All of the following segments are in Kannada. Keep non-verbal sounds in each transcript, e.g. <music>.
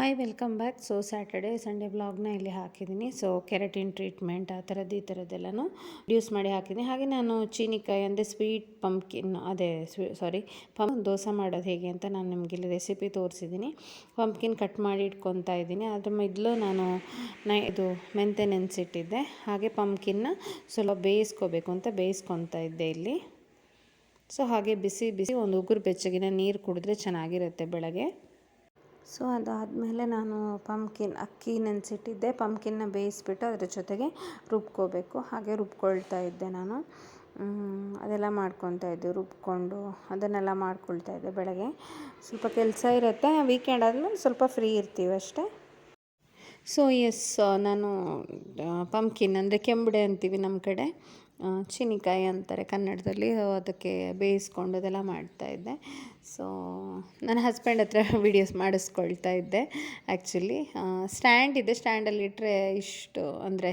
Hi welcome back so Saturday Sunday ಬ್ಲಾಗ್ನ ಇಲ್ಲಿ ಹಾಕಿದ್ದೀನಿ. ಸೊ ಕೆರಟಿನ್ ಟ್ರೀಟ್ಮೆಂಟ್ ಆ ಥರದ್ದು ಈ ಥರದ್ದೆಲ್ಲನೂ ಯೂಸ್ ಮಾಡಿ ಹಾಕಿದ್ದೀನಿ. ಹಾಗೆ ನಾನು ಚೀನಿಕಾಯಿ ಅಂದರೆ ಸ್ವೀಟ್ ಪಂಪ್ಕಿನ್ ಅದೇ ಸಾರಿ ಪಂಪ್ ದೋಸೆ ಮಾಡೋದು ಹೇಗೆ ಅಂತ ನಾನು ನಿಮಗೆ ಇಲ್ಲಿ ರೆಸಿಪಿ ತೋರಿಸಿದ್ದೀನಿ. ಪಂಪ್ಕಿನ್ ಕಟ್ ಮಾಡಿ ಇಟ್ಕೊತಾ ಇದ್ದೀನಿ. ಅದ್ರ ಮೊದಲು ನಾನು ನ, ಇದು ಮೆಂತೆ ನೆನೆಸಿಟ್ಟಿದ್ದೆ ಹಾಗೆ ಪಂಪ್ಕಿನ್ನ ಸ್ವಲ್ಪ ಬೇಯಿಸ್ಕೋಬೇಕು ಅಂತ ಬೇಯಿಸ್ಕೊತಾ ಇದ್ದೆ ಇಲ್ಲಿ. ಸೊ ಹಾಗೆ ಬಿಸಿ ಬಿಸಿ ಒಂದು ಉಗುರು ಬೆಚ್ಚಗಿನ ನೀರು ಕುಡಿದ್ರೆ ಚೆನ್ನಾಗಿರುತ್ತೆ ಬೆಳಗ್ಗೆ. ಸೊ ಅದಾದಮೇಲೆ ನಾನು ಪಂಪ್ಕಿನ್, ಅಕ್ಕಿ ನೆನೆಸಿಟ್ಟಿದ್ದೆ. ಪಂಪ್ಕಿನ್ನ ಬೇಯಿಸ್ಬಿಟ್ಟು ಅದ್ರ ಜೊತೆಗೆ ರುಬ್ಕೋಬೇಕು. ಹಾಗೆ ರುಬ್ಕೊಳ್ತಾ ಇದ್ದೆ ನಾನು. ಅದೆಲ್ಲ ಮಾಡ್ಕೊತಾ ಇದ್ದೆ, ರುಬ್ಕೊಂಡು ಅದನ್ನೆಲ್ಲ ಮಾಡ್ಕೊಳ್ತಾ ಇದ್ದೆ ಬೆಳಗ್ಗೆ. ಸ್ವಲ್ಪ ಕೆಲಸ ಇರುತ್ತೆ ವೀಕೆಂಡ್ ಆದಮೇಲೆ ಸ್ವಲ್ಪ ಫ್ರೀ ಇರ್ತೀವಿ ಅಷ್ಟೇ. ಸೊ ಎಸ್ ನಾನು ಪಂಪ್ಕಿನ್ ಅಂದರೆ ಕೆಂಬಡೆ ಅಂತೀವಿ ನಮ್ಮ ಕಡೆ. ಚೀನಿಕಾಯಿ ಅಂತಾರೆ ಕನ್ನಡದಲ್ಲಿ ಅದಕ್ಕೆ ಬೇಯಿಸ್ಕೊಂಡು ಅದೆಲ್ಲ ಮಾಡ್ತಾಯಿದ್ದೆ ಸೊ ನನ್ನ ಹಸ್ಬೆಂಡ್ ಹತ್ರ <laughs> ವೀಡಿಯೋಸ್ ಮಾಡಿಸ್ಕೊಳ್ತಾ ಇದ್ದೆ ಆ್ಯಕ್ಚುಲಿ ಸ್ಟ್ಯಾಂಡ್ ಇದೆ ಸ್ಟ್ಯಾಂಡಲ್ಲಿ ಇಟ್ಟರೆ ಇಷ್ಟು, ಅಂದರೆ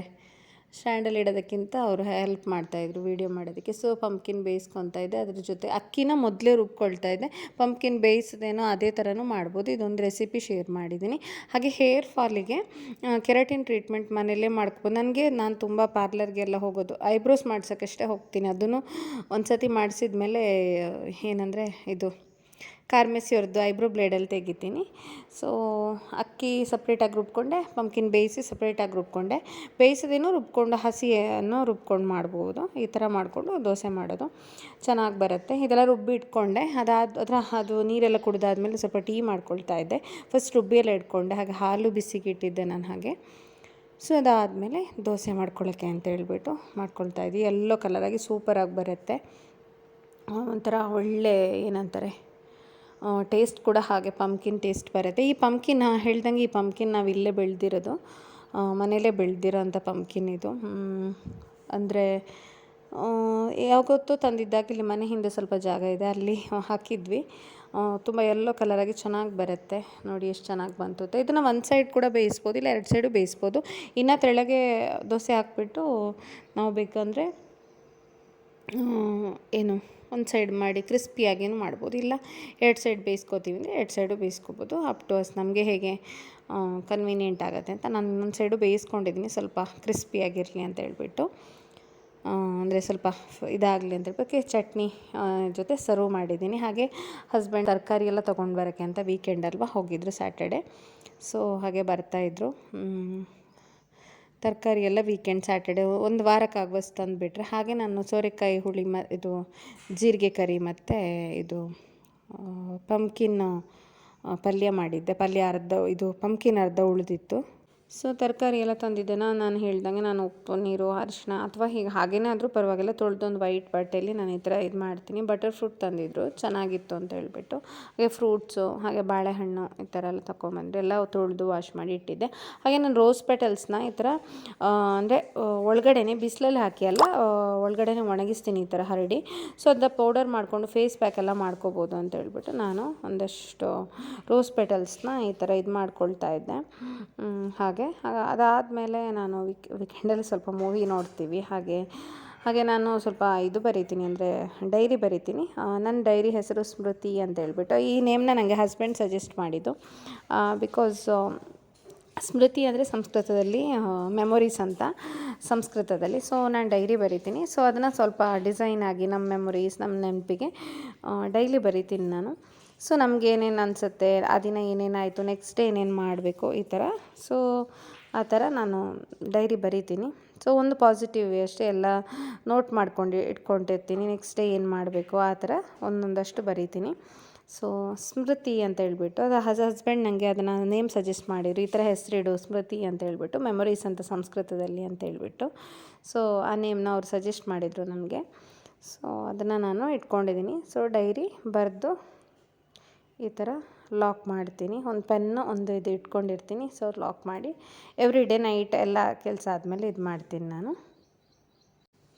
ಸ್ಟ್ಯಾಂಡಲ್ಲಿ ಇಡೋದಕ್ಕಿಂತ ಅವರು ಹೆಲ್ಪ್ ಮಾಡ್ತಾಯಿದ್ರು, ವೀಡಿಯೋ ಮಾಡೋದಕ್ಕೆ. ಸೊ ಪಂಪ್ಕಿನ್ ಬೇಯಿಸ್ಕೊತಾ ಇದೆ ಅದ್ರ ಜೊತೆ ಅಕ್ಕಿನ ಮೊದಲೇ ರುಬ್ಕೊಳ್ತಾ ಇದ್ದೆ. ಪಂಪ್ಕಿನ್ ಬೇಯಿಸದೇನೋ ಅದೇ ಥರನೂ ಮಾಡ್ಬೋದು. ಇದೊಂದು ರೆಸಿಪಿ ಶೇರ್ ಮಾಡಿದ್ದೀನಿ. ಹಾಗೆ ಹೇರ್ ಫಾಲಿಗೆ ಕೆರಾಟಿನ್ ಟ್ರೀಟ್ಮೆಂಟ್ ಮನೆಯಲ್ಲೇ ಮಾಡ್ಕೊಬೋದು. ನನಗೆ, ನಾನು ತುಂಬ ಪಾರ್ಲರ್ಗೆಲ್ಲ ಹೋಗೋದು. ಐಬ್ರೋಸ್ ಮಾಡ್ಸೋಕ್ಕಷ್ಟೇ ಹೋಗ್ತೀನಿ. ಅದನ್ನು ಒಂದು ಸತಿ ಮಾಡಿಸಿದ ಮೇಲೆ ಏನಂದರೆ ಇದು ಕಾರ್ಮೆಸಿಯವ್ರದ್ದು ಐಬ್ರೋ ಬ್ಲೇಡಲ್ಲಿ ತೆಗಿತೀನಿ. ಸೊ ಅಕ್ಕಿ ಸಪ್ರೇಟಾಗಿ ರುಬ್ಕೊಂಡೆ ಪಂಪ್ಕಿನ್ ಬೇಯಿಸಿ ಸಪ್ರೇಟಾಗಿ ರುಬ್ಕೊಂಡೆ. ಬೇಯಿಸೋದೇನೋ ರುಬ್ಕೊಂಡು, ಹಸಿಯನ್ನು ರುಬ್ಕೊಂಡು ಮಾಡ್ಬೋದು. ಈ ಥರ ಮಾಡಿಕೊಂಡು ದೋಸೆ ಮಾಡೋದು ಚೆನ್ನಾಗಿ ಬರುತ್ತೆ. ಇದೆಲ್ಲ ರುಬ್ಬಿ ಇಟ್ಕೊಂಡೆ. ಅದಾದ, ಅದರ, ಅದು ನೀರೆಲ್ಲ ಕುಡಿದಾದ್ಮೇಲೆ ಸ್ವಲ್ಪ ಟೀ ಮಾಡ್ಕೊಳ್ತಾ ಇದ್ದೆ. ಫಸ್ಟ್ ರುಬ್ಬಿಯೆಲ್ಲ ಇಟ್ಕೊಂಡೆ. ಹಾಗೆ ಹಾಲು ಬಿಸಿಗೆ ಇಟ್ಟಿದ್ದೆ ನಾನು ಹಾಗೆ. ಸೊ ಅದಾದಮೇಲೆ ದೋಸೆ ಮಾಡ್ಕೊಳ್ಳೋಕ್ಕೆ ಅಂತ ಹೇಳ್ಬಿಟ್ಟು ಮಾಡ್ಕೊಳ್ತಾ ಇದ್ದೀವಿ ಎಲ್ಲೋ ಕಲರಾಗಿ ಸೂಪರಾಗಿ ಬರುತ್ತೆ. ಒಂಥರ ಒಳ್ಳೆ ಏನಂತಾರೆ ಟೇಸ್ಟ್ ಕೂಡ ಹಾಗೆ ಪಂಪ್ಕಿನ್ ಟೇಸ್ಟ್ ಬರುತ್ತೆ. ಈ ಪಂಪ್ಕಿನ್ ಹೇಳ್ದಂಗೆ ಈ ಪಂಪ್ಕಿನ್ ನಾವು ಇಲ್ಲೇ ಬೆಳೆದಿರೋದು. ಮನೆಯಲ್ಲೇ ಬೆಳೆದಿರೋ ಅಂಥ ಪಂಪ್ಕಿನ್ ಇದು. ಅಂದರೆ ಯಾವತ್ತೋ ತಂದಿದ್ದಾಗ ಇಲ್ಲಿ ಮನೆ ಹಿಂದೆ ಸ್ವಲ್ಪ ಜಾಗ ಇದೆ, ಅಲ್ಲಿ ಹಾಕಿದ್ವಿ. ತುಂಬ ಎಲ್ಲೋ ಕಲರಾಗಿ ಚೆನ್ನಾಗಿ ಬರುತ್ತೆ. ನೋಡಿ ಎಷ್ಟು ಚೆನ್ನಾಗಿ ಬಂತು ಅಂತ. ಇದನ್ನು ಒಂದು ಸೈಡ್ ಕೂಡ ಬೇಯಿಸ್ಬೋದು, ಇಲ್ಲ ಎರಡು ಸೈಡು ಬೇಯಿಸ್ಬೋದು. ಇನ್ನು ತೆಳಗೆ ದೋಸೆ ಹಾಕ್ಬಿಟ್ಟು ನಾವು ಬೇಕಂದರೆ ಏನು? ಒಂದು ಸೈಡ್ ಮಾಡಿ ಕ್ರಿಸ್ಪಿಯಾಗೇನು ಮಾಡ್ಬೋದು. ಇಲ್ಲ, ಎರಡು ಸೈಡ್ ಬೇಯಿಸ್ಕೋತೀವಿ ಅಂದರೆ ಎರಡು ಸೈಡು ಬೇಯಿಸ್ಕೋಬೋದು. ಅಪ್ ಟು ಅಸ್ ನಮಗೆ ಹೇಗೆ ಕನ್ವೀನಿಯೆಂಟ್ ಆಗುತ್ತೆ ಅಂತ ನಾನು ಇನ್ನೊಂದು ಸೈಡು ಬೇಯಿಸ್ಕೊಂಡಿದ್ದೀನಿ. ಸ್ವಲ್ಪ ಕ್ರಿಸ್ಪಿಯಾಗಿರಲಿ ಅಂತ ಹೇಳ್ಬಿಟ್ಟು ಅಂದರೆ ಸ್ವಲ್ಪ ಇದಾಗಲಿ ಅಂತ ಹೇಳ್ಬೇಕು ಚಟ್ನಿ ಜೊತೆ ಸರ್ವ್ ಮಾಡಿದ್ದೀನಿ. ಹಾಗೆ ಹಸ್ಬೆಂಡ್ ತರಕಾರಿ ಎಲ್ಲ ತೊಗೊಂಡು ಬರೋಕ್ಕೆ ಅಂತ ವೀಕೆಂಡ್ ಅಲ್ವಾ ಹೋಗಿದ್ರು ಸ್ಯಾಟರ್ಡೆ ಸೊ ಹಾಗೆ ಬರ್ತಾಯಿದ್ರು ತರಕಾರಿ ಎಲ್ಲ ವೀಕೆಂಡ್ ಸ್ಯಾಟರ್ಡೆ ಒಂದು ವಾರಕ್ಕಾಗುವಷ್ಟು ತಂದುಬಿಟ್ರೆ ಹಾಗೆ ನಾನು ಸೋರೆಕಾಯಿ ಹುಳಿ ಮ, ಇದು ಜೀರಿಗೆ ಕರಿ ಮತ್ತು ಇದು ಪಂಪ್ಕಿನ್ ಪಲ್ಯ ಮಾಡಿದ್ದೆ. ಪಲ್ಯ ಅರ್ಧ, ಇದು ಪಂಪ್ಕಿನ್ ಅರ್ಧ ಉಳಿದಿತ್ತು. ಸೊ ತರಕಾರಿ ಎಲ್ಲ ತಂದಿದ್ದೆ. ನಾನು ಹೇಳ್ದಂಗೆ ನಾನು ಉಪ್ಪು, ನೀರು ಅರಿಶಿನ ಅಥವಾ ಹೀಗೆ ಹಾಗೇನೇ ಆದರೂ ಪರವಾಗಿಲ್ಲ. ತೊಳೆದೊಂದು ವೈಟ್ ಬಟ್ಟೆಯಲ್ಲಿ ನಾನು ಈ ಥರ ಇದು ಮಾಡ್ತೀನಿ. ಬಟರ್ ಫ್ರೂಟ್ ತಂದಿದ್ದರು ಚೆನ್ನಾಗಿತ್ತು ಅಂತ ಹೇಳ್ಬಿಟ್ಟು. ಹಾಗೆ ಫ್ರೂಟ್ಸು ಹಾಗೆ ಬಾಳೆಹಣ್ಣು ಈ ಥರ ಎಲ್ಲ ತಗೊಂಬಂದ್ರು ಎಲ್ಲ ತೊಳೆದು ವಾಶ್ ಮಾಡಿ ಇಟ್ಟಿದ್ದೆ. ಹಾಗೆ ನಾನು ರೋಸ್ ಪೆಟಲ್ಸ್ನ ಈ ಥರ ಅಂದರೆ ಒಳಗಡೆನೆ ಬಿಸಿಲಲ್ಲಿ ಹಾಕಿ ಅಲ್ಲ ಒಳಗಡೆನೆ ಒಣಗಿಸ್ತೀನಿ ಈ ಥರ ಹರಡಿ. ಸೊ ಅದನ್ನ ಪೌಡರ್ ಮಾಡಿಕೊಂಡು ಫೇಸ್ ಪ್ಯಾಕ್ ಎಲ್ಲ ಮಾಡ್ಕೋಬೋದು ಅಂತ ಹೇಳ್ಬಿಟ್ಟು ನಾನು ಒಂದಷ್ಟು ರೋಸ್ ಪೆಟಲ್ಸ್ನ ಈ ಥರ ಇದು ಮಾಡ್ಕೊಳ್ತಾ ಇದ್ದೆ. ಹಾಗೆ. ಹಾಗೆ. ಅದಾದಮೇಲೆ ನಾನು ವೀಕ್ ವೀಕೆಂಡಲ್ಲಿ ಸ್ವಲ್ಪ ಮೂವಿ ನೋಡ್ತೀವಿ. ಹಾಗೆ ಹಾಗೆ ನಾನು ಸ್ವಲ್ಪ ಇದು ಬರೀತೀನಿ ಅಂದರೆ ಡೈರಿ ಬರೀತೀನಿ. ನನ್ನ ಡೈರಿ ಹೆಸರು ಸ್ಮೃತಿ ಅಂತ ಹೇಳ್ಬಿಟ್ಟು ಈ ನೇಮ್ನ ನನಗೆ ಹಸ್ಬೆಂಡ್ ಸಜೆಸ್ಟ್ ಮಾಡಿದ್ದು. ಬಿಕಾಸ್ ಸ್ಮೃತಿ ಅಂದರೆ ಸಂಸ್ಕೃತದಲ್ಲಿ ಮೆಮೊರೀಸ್ ಅಂತ ಸಂಸ್ಕೃತದಲ್ಲಿ. ಸೊ ನಾನು ಡೈರಿ ಬರಿತೀನಿ. ಸೊ ಅದನ್ನು ಸ್ವಲ್ಪ ಡಿಸೈನ್ ಆಗಿ ನಮ್ಮ ಮೆಮೊರೀಸ್ ನಮ್ಮ ನೆನಪಿಗೆ ಡೈಲಿ ಬರಿತೀನಿ ನಾನು. ಸೊ ನಮ್ಗೆ ಏನೇನು ಅನಿಸುತ್ತೆ, ಆ ದಿನ ಏನೇನಾಯಿತು ನೆಕ್ಸ್ಟ್ ಡೇ ಏನೇನು ಮಾಡಬೇಕು, ಈ ಥರ ಸೊ ಆ ಥರ ನಾನು ಡೈರಿ ಬರಿತೀನಿ. ಸೊ ಒಂದು ಪಾಸಿಟಿವ್ ಅಷ್ಟೇ ಎಲ್ಲ ನೋಟ್ ಮಾಡ್ಕೊಂಡು ಇಟ್ಕೊಂಡಿರ್ತೀನಿ. ನೆಕ್ಸ್ಟ್ ಡೇ ಏನು ಮಾಡಬೇಕು, ಆ ಥರ ಒಂದೊಂದಷ್ಟು ಬರಿತೀನಿ. ಸೊ ಸ್ಮೃತಿ ಅಂತ ಹೇಳ್ಬಿಟ್ಟು, ಅದು ಹಸ್ ಹಸ್ಬೆಂಡ್ ನನಗೆ ಅದನ್ನು ನೇಮ್ ಸಜೆಸ್ಟ್ ಮಾಡಿದ್ರು. ಈ ಥರ ಹೆಸರಿಡು, ಸ್ಮೃತಿ ಅಂತ ಹೇಳ್ಬಿಟ್ಟು ಮೆಮೊರೀಸ್ ಅಂತ ಸಂಸ್ಕೃತದಲ್ಲಿ ಅಂತ ಹೇಳ್ಬಿಟ್ಟು. ಸೊ ಆ ನೇಮ್ನ ಅವ್ರು ಸಜೆಸ್ಟ್ ಮಾಡಿದರು ನನಗೆ ಸೊ ಅದನ್ನು ನಾನು ಇಟ್ಕೊಂಡಿದ್ದೀನಿ ಸೊ ಡೈರಿ ಬರೆದು ಈ ಥರ ಲಾಕ್ ಮಾಡ್ತೀನಿ. ಒಂದು ಪೆನ್ನು, ಒಂದು ಇದು ಇಟ್ಕೊಂಡಿರ್ತೀನಿ. ಸೊ, ಲಾಕ್ ಮಾಡಿ ಎವ್ರಿ ಡೇ ನೈಟ್ ಎಲ್ಲ ಕೆಲಸ ಆದಮೇಲೆ ಇದು ಮಾಡ್ತೀನಿ ನಾನು.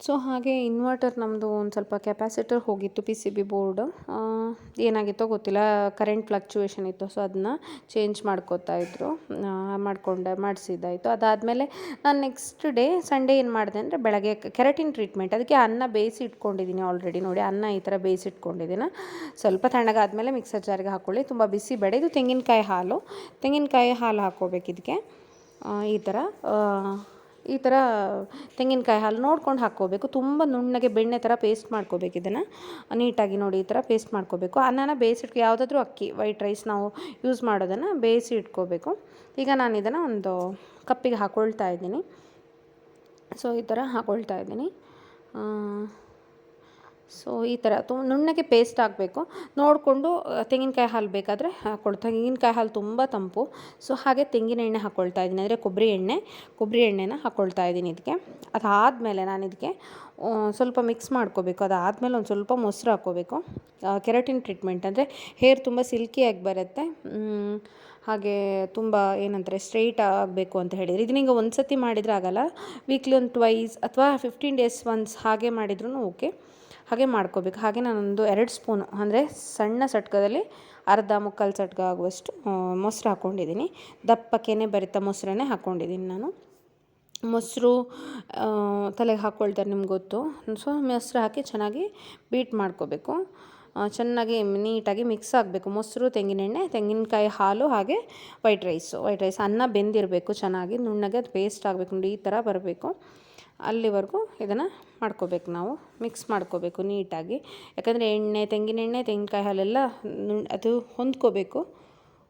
ಸೊ ಹಾಗೆ ಇನ್ವರ್ಟರ್ ನಮ್ಮದು ಒಂದು ಸ್ವಲ್ಪ ಕೆಪಾಸಿಟರ್ ಹೋಗಿತ್ತು ಪಿ ಸಿ ಬಿ ಬೋರ್ಡು ಏನಾಗಿತ್ತೋ ಗೊತ್ತಿಲ್ಲ ಕರೆಂಟ್ ಫ್ಲಕ್ಚುಯೇಷನ್ ಇತ್ತು ಸೊ ಅದನ್ನ ಚೇಂಜ್ ಮಾಡ್ಕೋತಾ ಇದ್ರು. ಮಾಡಿಕೊಂಡೆ ಮಾಡಿಸಿದ್ದಾಯಿತು ಅದಾದಮೇಲೆ ನಾನು ನೆಕ್ಸ್ಟ್ ಡೇ ಸಂಡೇ ಏನು ಮಾಡಿದೆ ಅಂದರೆ ಬೆಳಗ್ಗೆ ಕೆರಟಿನ್ ಟ್ರೀಟ್ಮೆಂಟ್ ಅದಕ್ಕೆ ಅನ್ನ ಬೇಯಿಸಿ ಇಟ್ಕೊಂಡಿದ್ದೀನಿ ಆಲ್ರೆಡಿ ನೋಡಿ, ಅನ್ನ ಈ ಥರ ಬೇಯಿಸಿ ಇಟ್ಕೊಂಡಿದ್ದೀನಿ ಸ್ವಲ್ಪ ತಣ್ಣಗಾದಮೇಲೆ ಮಿಕ್ಸರ್ ಜಾರಿಗೆ ಹಾಕ್ಕೊಳ್ಳಿ ತುಂಬ ಬಿಸಿ ಬೇಡ. ಇದು ತೆಂಗಿನಕಾಯಿ ಹಾಲು. ತೆಂಗಿನಕಾಯಿ ಹಾಲು ಹಾಕ್ಕೋಬೇಕು ಇದಕ್ಕೆ ಈ ಥರ ಈ ಥರ ತೆಂಗಿನಕಾಯಿ ಹಾಲು ನೋಡ್ಕೊಂಡು ಹಾಕ್ಕೋಬೇಕು. ತುಂಬ ನುಣ್ಣಗೆ ಬೆಣ್ಣೆ ಥರ ಪೇಸ್ಟ್ ಮಾಡ್ಕೋಬೇಕು ಇದನ್ನು. ನೀಟಾಗಿ ನೋಡಿ ಈ ಥರ ಪೇಸ್ಟ್ ಮಾಡ್ಕೋಬೇಕು. ಅನ್ನನ ಬೇಯಿಸಿಟ್ಕೊ ಯಾವುದಾದ್ರೂ ಅಕ್ಕಿ ವೈಟ್ ರೈಸ್ ನಾವು ಯೂಸ್ ಮಾಡೋದನ್ನು ಬೇಯಿಸಿ ಇಟ್ಕೋಬೇಕು. ಈಗ ನಾನು ಇದನ್ನು ಒಂದು ಕಪ್ಪಿಗೆ ಹಾಕ್ಕೊಳ್ತಾ ಇದ್ದೀನಿ. ಸೊ ಈ ಥರ ಹಾಕ್ಕೊಳ್ತಾ ಇದ್ದೀನಿ. ಸೊ ಈ ಥರ ತುಂಬ ನುಣ್ಣಗೆ ಪೇಸ್ಟ್ ಆಗಬೇಕು. ನೋಡಿಕೊಂಡು ತೆಂಗಿನಕಾಯಿ ಹಾಲು ಬೇಕಾದರೆ ಹಾಕ್ಕೊಳ್ತು ತೆಂಗಿನಕಾಯಿ ಹಾಲು ತುಂಬ ತಂಪು. ಸೊ ಹಾಗೆ ತೆಂಗಿನ ಎಣ್ಣೆ ಹಾಕ್ಕೊಳ್ತಾ ಇದ್ದೀನಿ. ಅಂದರೆ ಕೊಬ್ಬರಿ ಎಣ್ಣೆ, ಕೊಬ್ಬರಿ ಎಣ್ಣೆನ ಹಾಕ್ಕೊಳ್ತಾ ಇದ್ದೀನಿ ಇದಕ್ಕೆ. ಅದಾದಮೇಲೆ ನಾನು ಇದಕ್ಕೆ ಸ್ವಲ್ಪ ಮಿಕ್ಸ್ ಮಾಡ್ಕೋಬೇಕು. ಅದಾದಮೇಲೆ ಒಂದು ಸ್ವಲ್ಪ ಮೊಸರು ಹಾಕ್ಕೋಬೇಕು. ಕೆರಟಿನ್ ಟ್ರೀಟ್ಮೆಂಟ್ ಅಂದರೆ ಹೇರ್ ತುಂಬ ಸಿಲ್ಕಿಯಾಗಿ ಬರುತ್ತೆ. ಹಾಗೆ ತುಂಬ ಏನಂತಾರೆ ಸ್ಟ್ರೈಟ್ ಆಗಬೇಕು ಅಂತ ಹೇಳಿದರೆ. ಇದನ್ನೀಗ ಒಂದು ಸತಿ ಮಾಡಿದರೆ ಆಗಲ್ಲ. ವೀಕ್ಲಿ ಒಂದು ಟ್ವೈಸ್ ಅಥವಾ ಫಿಫ್ಟೀನ್ ಡೇಸ್ ಒನ್ಸ್ ಹಾಗೆ ಮಾಡಿದ್ರೂ ಓಕೆ ಹಾಗೆ ಮಾಡ್ಕೋಬೇಕು. ಹಾಗೆ ನಾನೊಂದು ಎರಡು ಸ್ಪೂನು, ಅಂದರೆ ಸಣ್ಣ ಸಟ್ಕದಲ್ಲಿ ಅರ್ಧ ಮುಕ್ಕಾಲು ಸಟ್ಕ ಆಗುವಷ್ಟು ಮೊಸರು ಹಾಕ್ಕೊಂಡಿದ್ದೀನಿ ದಪ್ಪಕ್ಕೇನೆ ಕೆನೆ ಬರಿತ ಮೊಸರನ್ನೇ ಹಾಕ್ಕೊಂಡಿದ್ದೀನಿ ನಾನು. ಮೊಸರು ತಲೆಗೆ ಹಾಕ್ಕೊಳ್ತಾರೆ ನಿಮ್ಗೆ ಗೊತ್ತು. ಸೊ, ಮೊಸರು ಹಾಕಿ ಚೆನ್ನಾಗಿ ಬೀಟ್ ಮಾಡ್ಕೋಬೇಕು. ಚೆನ್ನಾಗಿ ನೀಟಾಗಿ ಮಿಕ್ಸ್ ಆಗಬೇಕು. ಮೊಸರು, ತೆಂಗಿನೆಣ್ಣೆ, ತೆಂಗಿನಕಾಯಿ ಹಾಲು ಹಾಗೆ ವೈಟ್ ರೈಸು. ವೈಟ್ ರೈಸ್ ಅನ್ನ ಬೆಂದಿರಬೇಕು ಚೆನ್ನಾಗಿ, ನುಣ್ಣಗೆ ಅದು ಪೇಸ್ಟ್ ಆಗಬೇಕು ನೋಡಿ, ಈ ಥರ ಬರಬೇಕು. ಅಲ್ಲಿವರೆಗೂ ಇದನ್ನು ಮಾಡ್ಕೋಬೇಕು ನಾವು ಮಿಕ್ಸ್ ಮಾಡ್ಕೋಬೇಕು ನೀಟಾಗಿ. ಯಾಕಂದರೆ ಎಣ್ಣೆ ತೆಂಗಿನೆಣ್ಣೆ ತೆಂಗಿನಕಾಯಿ ಹಾಲೆಲ್ಲ ಅದು ಹೊಂದ್ಕೋಬೇಕು.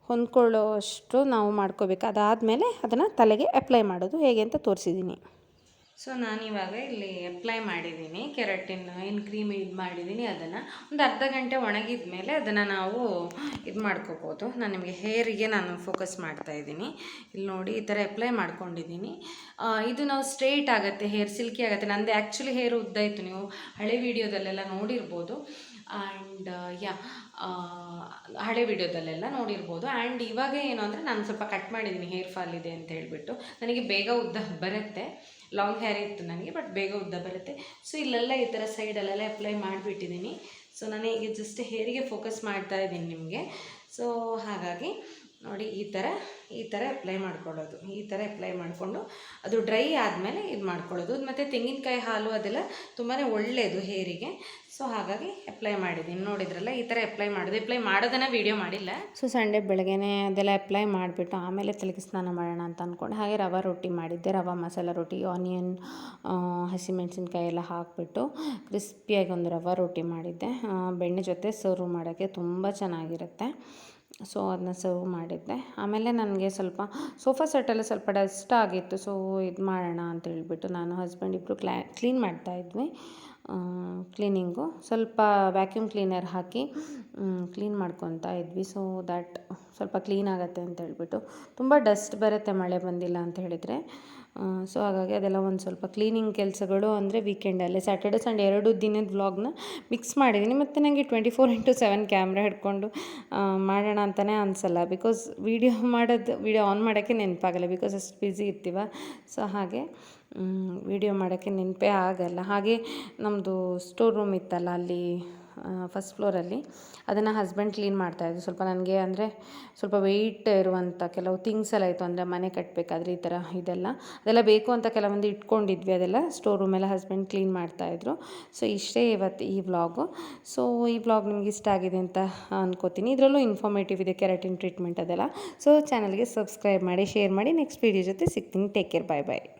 ಹೊಂದ್ಕೊಳ್ಳೋ ಅಷ್ಟು ನಾವು ಮಾಡ್ಕೋಬೇಕು. ಅದಾದಮೇಲೆ ಅದನ್ನು ತಲೆಗೆ ಅಪ್ಲೈ ಮಾಡೋದು ಹೇಗೆ ಅಂತ ತೋರಿಸಿದ್ದೀನಿ. ಸೊ ನಾನಿವಾಗ ಇಲ್ಲಿ ಅಪ್ಲೈ ಮಾಡಿದ್ದೀನಿ, ಕೆರಟಿನ್ ಏನು ಕ್ರೀಮ್ ಇದು ಮಾಡಿದ್ದೀನಿ, ಅದನ್ನು ಒಂದು ಅರ್ಧ ಗಂಟೆ ಒಣಗಿದ ಮೇಲೆ ಅದನ್ನು ನಾವು ಇದು ಮಾಡ್ಕೋಬೋದು. ನಾನು ನಿಮಗೆ ಹೇರಿಗೆ ನಾನು ಫೋಕಸ್ ಮಾಡ್ತಾ ಇದ್ದೀನಿ. ಇಲ್ಲಿ ನೋಡಿ ಈ ಥರ ಅಪ್ಲೈ ಮಾಡ್ಕೊಂಡಿದ್ದೀನಿ. ಇದು ನಾವು ಸ್ಟ್ರೇಟ್ ಆಗುತ್ತೆ ಹೇರ್ ಸಿಲ್ಕಿ ಆಗುತ್ತೆ. ನಂದು ಆ್ಯಕ್ಚುಲಿ ಹೇರ್ ಉದ್ದ ಇತ್ತು, ನೀವು ಹಳೆ ವೀಡಿಯೋದಲ್ಲೆಲ್ಲ ನೋಡಿರ್ಬೋದು. ಆ್ಯಂಡ್ ಯಾ ಹಳೆ ವಿಡಿಯೋದಲ್ಲೆಲ್ಲ ನೋಡಿರ್ಬೋದು. ಆ್ಯಂಡ್ ಇವಾಗ ಏನು ಅಂದರೆ ನಾನು ಸ್ವಲ್ಪ ಕಟ್ ಮಾಡಿದ್ದೀನಿ ಹೇರ್ ಫಾಲ್ ಇದೆ ಅಂತ ಹೇಳಿಬಿಟ್ಟು. ನನಗೆ ಬೇಗ ಉದ್ದ ಬರುತ್ತೆ. ಲಾಂಗ್ ಹೇರ್ ಇತ್ತು ನನಗೆ ಬಟ್ ಬೇಗ ಉದ್ದ ಬರುತ್ತೆ. ಸೊ ಇಲ್ಲೆಲ್ಲ ಈ ಥರ ಸೈಡಲ್ಲೆಲ್ಲ ಅಪ್ಲೈ ಮಾಡಿಬಿಟ್ಟಿದ್ದೀನಿ ಸೊ ನಾನು ಈಗ ಜಸ್ಟ್ ಹೇರಿಗೆ ಫೋಕಸ್ ಮಾಡ್ತಾ ಇದ್ದೀನಿ ನಿಮಗೆ. ಸೊ ಹಾಗಾಗಿ ನೋಡಿ, ಈ ಥರ ಈ ಥರ ಅಪ್ಲೈ ಮಾಡ್ಕೊಳ್ಳೋದು. ಈ ಥರ ಅಪ್ಲೈ ಮಾಡಿಕೊಂಡು ಅದು ಡ್ರೈ ಆದಮೇಲೆ ಇದು ಮಾಡ್ಕೊಳ್ಳೋದು. ಮತ್ತು ತೆಂಗಿನಕಾಯಿ ಹಾಲು ಅದೆಲ್ಲ ತುಂಬಾ ಒಳ್ಳೆಯದು ಹೇರಿಗೆ. ಸೊ ಹಾಗಾಗಿ ಅಪ್ಲೈ ಮಾಡಿದ್ದೀನಿ ನೋಡಿದ್ರಲ್ಲ, ಈ ಥರ ಅಪ್ಲೈ ಮಾಡೋದು. ಅಪ್ಲೈ ಮಾಡೋದನ್ನು ವೀಡಿಯೋ ಮಾಡಿಲ್ಲ. ಸೊ ಸಂಡೇ ಬೆಳಗ್ಗೆ ಅದೆಲ್ಲ ಅಪ್ಲೈ ಮಾಡಿಬಿಟ್ಟು ಆಮೇಲೆ ತಲೆಗೆ ಸ್ನಾನ ಮಾಡೋಣ ಅಂತ ಅಂದ್ಕೊಂಡು ಹಾಗೆ ರವೆ ರೊಟ್ಟಿ ಮಾಡಿದ್ದೆ. ರವೆ ಮಸಾಲ ರೊಟ್ಟಿ ಆನಿಯನ್ ಹಸಿಮೆಣಸಿನ್ಕಾಯಿ ಎಲ್ಲ ಹಾಕಿಬಿಟ್ಟು ಕ್ರಿಸ್ಪಿಯಾಗಿ ಒಂದು ರವೆ ರೊಟ್ಟಿ ಮಾಡಿದ್ದೆ. ಬೆಣ್ಣೆ ಜೊತೆ ಸರ್ವ್ ಮಾಡೋಕ್ಕೆ ತುಂಬ ಚೆನ್ನಾಗಿರುತ್ತೆ. ಸೊ ಅದನ್ನ ಸರ್ವ್ ಮಾಡಿದ್ದೆ. ಆಮೇಲೆ ನನಗೆ ಸ್ವಲ್ಪ ಸೋಫಾ ಸೆಟ್ಟೆಲ್ಲ ಸ್ವಲ್ಪ ಡಸ್ಟ್ ಆಗಿತ್ತು ಸೊ ಇದು ಮಾಡೋಣ ಅಂತ ಹೇಳ್ಬಿಟ್ಟು ನಾನು ಹಸ್ಬೆಂಡ್ ಇಬ್ಬರು ಕ್ಲಾ ಕ್ಲೀನ್ ಮಾಡ್ತಾಯಿದ್ವಿ ಕ್ಲೀನಿಂಗು ಸ್ವಲ್ಪ ವ್ಯಾಕ್ಯೂಮ್ ಕ್ಲೀನರ್ ಹಾಕಿ ಕ್ಲೀನ್ ಮಾಡ್ಕೊತಾ ಇದ್ವಿ. ಸೊ ದ್ಯಾಟ್ ಸ್ವಲ್ಪ ಕ್ಲೀನ್ ಆಗುತ್ತೆ ಅಂತ ಹೇಳ್ಬಿಟ್ಟು ತುಂಬ ಡಸ್ಟ್ ಬರುತ್ತೆ ಮಳೆ ಬಂದಿಲ್ಲ ಅಂತ ಹೇಳಿದರೆ. ಸೊ ಹಾಗಾಗಿ ಅದೆಲ್ಲ ಒಂದು ಸ್ವಲ್ಪ ಕ್ಲೀನಿಂಗ್ ಕೆಲಸಗಳು ಅಂದರೆ ವೀಕೆಂಡಲ್ಲೇ ಸ್ಯಾಟರ್ಡೆ ಸಂಡೇ ಎರಡು ದಿನದ ವ್ಲಾಗ್ನ ಮಿಕ್ಸ್ ಮಾಡಿದ್ದೀನಿ. ಮತ್ತು ನನಗೆ twenty four into seven camera ಹಿಡ್ಕೊಂಡು ಮಾಡೋಣ ಅಂತಲೇ ಅನಿಸಲ್ಲ. ಬಿಕಾಸ್ ವೀಡಿಯೋ ಮಾಡೋದು, ವೀಡಿಯೋ ಆನ್ ಮಾಡೋಕ್ಕೆ ನೆನಪಾಗಲ್ಲ. ಬಿಕಾಸ್ ಅಷ್ಟು ಬ್ಯುಸಿ ಇರ್ತೀವ. ಸೊ ಹಾಗೆ ವೀಡಿಯೋ ಮಾಡೋಕ್ಕೆ ನೆನಪೇ ಆಗಲ್ಲ. ಹಾಗೆ ನಮ್ಮದು ಸ್ಟೋರ್ ರೂಮ್ ಇತ್ತಲ್ಲ ಅಲ್ಲಿ ಫಸ್ಟ್ ಫ್ಲೋರಲ್ಲಿ ಅದನ್ನು ಹಸ್ಬೆಂಡ್ ಕ್ಲೀನ್ ಮಾಡ್ತಾಯಿದ್ರು ಸ್ವಲ್ಪ ನನಗೆ ಅಂದರೆ ಸ್ವಲ್ಪ ವೆಯ್ಟ್ ಇರುವಂಥ ಕೆಲವು ಥಿಂಗ್ಸ್ ಎಲ್ಲ ಇತ್ತು. ಅಂದರೆ ಮನೆ ಕಟ್ಟಬೇಕಾದ್ರೆ ಈ ಥರ ಇದೆಲ್ಲ. ಅದೆಲ್ಲ ಬೇಕು ಅಂತ ಕೆಲವೊಂದು ಇಟ್ಕೊಂಡಿದ್ವಿ. ಅದೆಲ್ಲ ಸ್ಟೋರ್ ರೂಮೆಲ್ಲ ಹಸ್ಬೆಂಡ್ ಕ್ಲೀನ್ ಮಾಡ್ತಾಯಿದ್ರು ಸೊ ಇಷ್ಟೇ ಇವತ್ತು ಈ ವ್ಲಾಗು ಸೊ ಈ ವ್ಲಾಗ್ ನಿಮ್ಗೆ ಇಷ್ಟ ಆಗಿದೆ ಅಂತ ಅನ್ಕೋತೀನಿ. ಇದರಲ್ಲೂ ಇನ್ಫಾರ್ಮೇಟಿವ್ ಇದೆ ಕೆರಾಟಿನ್ ಟ್ರೀಟ್ಮೆಂಟ್ ಅದೆಲ್ಲ. ಸೊ ಚಾನಲ್ಗೆ ಸಬ್ಸ್ಕ್ರೈಬ್ ಮಾಡಿ ಶೇರ್ ಮಾಡಿ. ನೆಕ್ಸ್ಟ್ ವೀಡಿಯೋ ಜೊತೆ ಸಿಗ್ತೀನಿ. ಟೇಕ್ ಕೇರ್ ಬಾಯ್ ಬಾಯ್